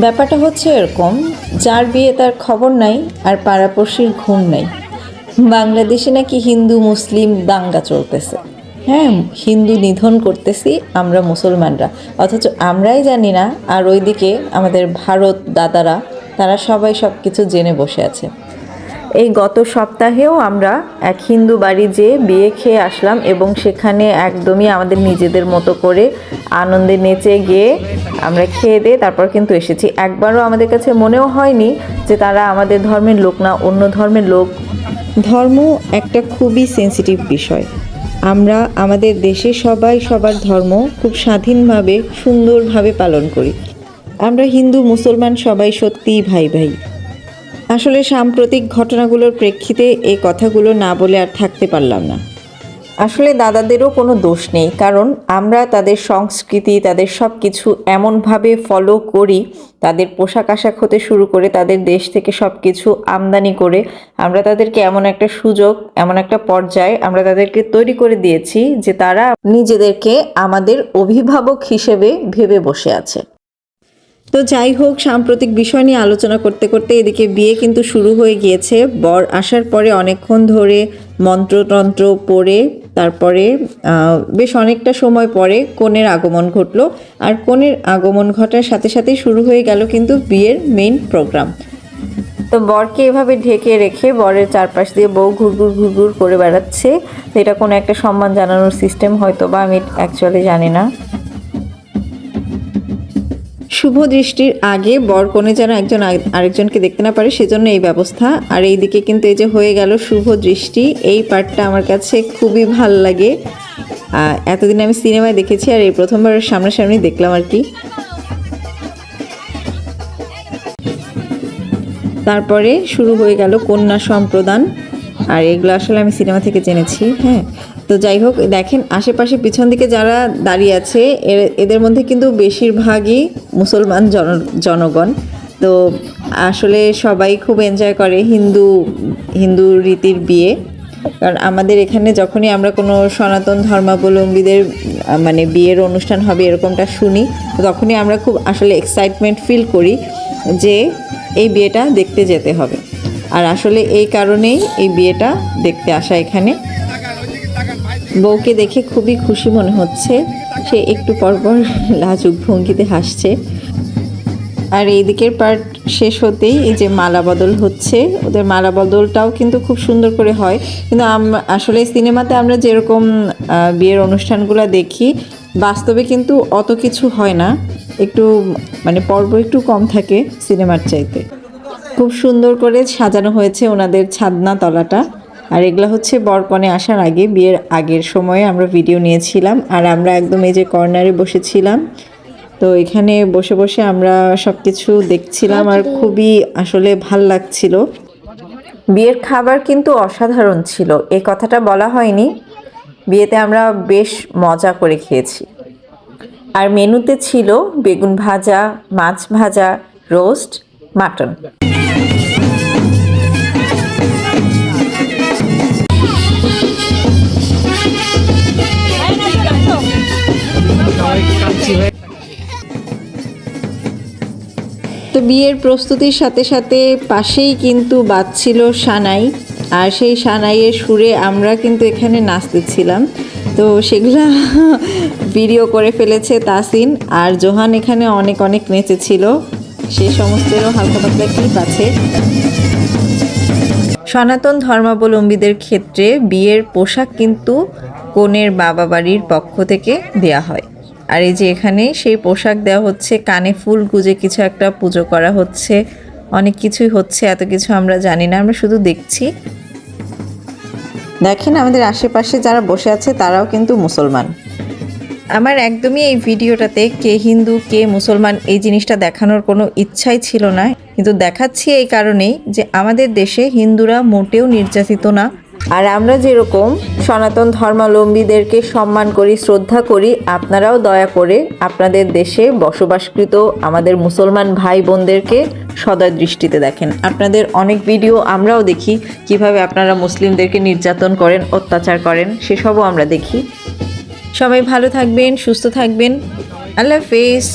ব্যাপারটা হচ্ছে এরকম, যার বিয়ে তার খবর নাই আর পাড়াপড়শির ঘুম নাই। বাংলাদেশে নাকি হিন্দু, মুসলিম দাঙ্গা চলতেছে। হ্যাঁ হিন্দু নিধন করতেছি আমরা মুসলমানরা। অথচ আমরাই জানি না, আর ওইদিকে আমাদের ভারত দাদারা, তারা সবাই সব কিছু জেনে বসে আছে। এই গত সপ্তাহেও আমরা এক হিন্দু বাড়ি যেয়ে বিয়ে খেয়ে আসলাম এবং সেখানে একদমই আমাদের নিজেদের মতো করে আনন্দে নেচে গিয়ে আমরা খেয়ে দিয়ে তারপর কিন্তু এসেছি। একবারও আমাদের কাছে মনেও হয়নি যে তারা আমাদের ধর্মের লোক না, অন্য ধর্মের লোক। ধর্ম একটা খুবই সেন্সিটিভ বিষয়। আমরা আমাদের দেশে সবাই সবার ধর্ম খুব স্বাধীনভাবে, সুন্দরভাবে পালন করি। আমরা হিন্দু, মুসলমান সবাই সত্যিই ভাই ভাই আসলে সাম্প্রতিক ঘটনাগুলোর প্রেক্ষিতে এই কথাগুলো না বলে আর থাকতে পারলাম না। আসলে দাদাদেরও কোনো দোষ নেই, কারণ আমরা তাদের সংস্কৃতি, তাদের সব কিছু এমনভাবে ফলো করি, তাদের পোশাক আশাক হতে শুরু করে তাদের দেশ থেকে সব কিছু আমদানি করে আমরা তাদেরকে এমন একটা সুযোগ, এমন একটা পর্যায়ে আমরা তাদেরকে তৈরি করে দিয়েছি যে তারা নিজেদেরকে আমাদের অভিভাবক হিসেবে ভেবে বসে আছে। তো যাই হোক, সাম্প্রতিক বিষয় নিয়ে আলোচনা করতে করতে এদিকে বিয়ে কিন্তু শুরু হয়ে গিয়েছে। বর আসার পরে অনেকক্ষণ ধরে মন্ত্রতন্ত্র পড়ে, তারপরে বেশ অনেকটা সময় পরে কনের আগমন ঘটলো। আর কনের আগমন ঘটার সাথে সাথে শুরু হয়ে গেল কিন্তু বিয়ের মেইন প্রোগ্রাম তো বরকে এভাবে ঢেকে রেখে বরের চারপাশ দিয়ে বউ ঘুরঘুর ঘুরঘুর করে বেড়াচ্ছে। এটা কোনো একটা সম্মান জানানোর সিস্টেম হয়তো বা আমি অ্যাকচুয়ালি জানি না। শুভ দৃষ্টির আগে বর কনে যেন একজন আরেকজনকে দেখতে না পারে, সেজন্য এই ব্যবস্থা। আর এইদিকে কিন্তু এই যে হয়ে গেল শুভ দৃষ্টি, এই পার্টটা আমার কাছে খুবই ভালো লাগে। এতদিন আমি সিনেমায় দেখেছি আর এই প্রথমবার সামনাসামনি দেখলাম আর কি। তারপরে শুরু হয়ে গেল কন্যা সম্প্রদান, আর এগুলো আসলে আমি সিনেমা থেকে জেনেছি হ্যাঁ। তো যাই হোক, দেখেন আশেপাশে পিছন দিকে যারা দাঁড়িয়ে আছে এদের মধ্যে কিন্তু বেশিরভাগই মুসলমান জন, জনগণ। তো আসলে সবাই খুব এনজয় করে হিন্দু হিন্দু রীতির বিয়ে। কারণ আমাদের এখানে যখনই আমরা কোনো সনাতন ধর্মাবলম্বীদের মানে বিয়ের অনুষ্ঠান হবে এরকমটা শুনি, তখনই আমরা খুব আসলে এক্সাইটমেন্ট ফিল করি যে এই বিয়েটা দেখতে যেতে হবে। আর আসলে এই কারণেই এই বিয়েটা দেখতে আসা এখানে। বউকে দেখে খুবই খুশি মনে হচ্ছে। সে একটু পরপর লাজুক ভঙ্গিতে হাসছে। আর এই দিকের পার্ট শেষ হতেই এই যে মালা বদল হচ্ছে, ওদের মালা বদলটাও কিন্তু খুব সুন্দর করে হয়। কিন্তু আসলে সিনেমাতে আমরা যেরকম বিয়ের অনুষ্ঠানগুলো দেখি, বাস্তবে কিন্তু অত কিছু হয় না। একটু মানে পর্ব একটু কম থাকে সিনেমার চাইতে। খুব সুন্দর করে সাজানো হয়েছে ওনাদের ছাদনা তলাটা আর এগুলো হচ্ছে বরকনে আসার আগে বিয়ের আগের সময়ে আমরা ভিডিও নিয়েছিলাম। আর আমরা একদম এই যে কর্নারে বসেছিলাম। তো এখানে বসে বসে আমরা সব কিছু দেখছিলাম আর খুবই আসলে ভালো লাগছিল। বিয়ের খাবার কিন্তু অসাধারণ ছিল। এ কথাটা বলা হয়নি। বিয়েতে আমরা বেশ মজা করে খেয়েছি। আর মেনুতে ছিল বেগুন ভাজা মাছ ভাজা রোস্ট মাটন। তো বিয়ের প্রস্তুতির সাথে সাথে পাশেই কিন্তু বাজছিল সানাই। আর সেই সানাইয়ের সুরে আমরা কিন্তু এখানে নাচতেছিলাম। তো সেগুলা ভিডিও করে ফেলেছে তাসিন। আর জোহান এখানে অনেক অনেক নেচেছিল। সে সমস্তেরও হালকা পাতলা ক্লিপ আছে। সনাতন ধর্মাবলম্বীদের ক্ষেত্রে বিয়ের পোশাক কিন্তু কনের বাবা বাড়ির পক্ষ থেকে দেয়া হয়। আর এই যে এখানে সেই পোশাক দেওয়া হচ্ছে, কানে ফুল গুজে কিছু একটা পুজো করা হচ্ছে, অনেক কিছুই হচ্ছে, এত কিছু আমরা জানি না, আমরা শুধু দেখছি। দেখেন আমাদের আশেপাশে যারা বসে আছে, তারাও কিন্তু মুসলমান। আমার একদমই এই ভিডিওটাতে কে হিন্দু, কে মুসলমান, এই জিনিসটা দেখানোর কোনো ইচ্ছাই ছিল না। কিন্তু দেখাচ্ছি এই কারণেই যে আমাদের দেশে হিন্দুরা মোটেও নির্যাতিত না। আর আমরা যেরকম সনাতন ধর্মাবলম্বীদেরকে সম্মান করি, শ্রদ্ধা করি, আপনারাও দয়া করে আপনাদের দেশে বসবাসকৃত আমাদের মুসলমান ভাই বোনদেরকে সদয় দৃষ্টিতে দেখেন। আপনাদের অনেক ভিডিও আমরাও দেখি, কীভাবে আপনারা মুসলিমদেরকে নির্যাতন করেন, অত্যাচার করেন, সেসবও আমরা দেখি। সবাই ভালো থাকবেন, সুস্থ থাকবেন। আল্লাহ হাফেজ।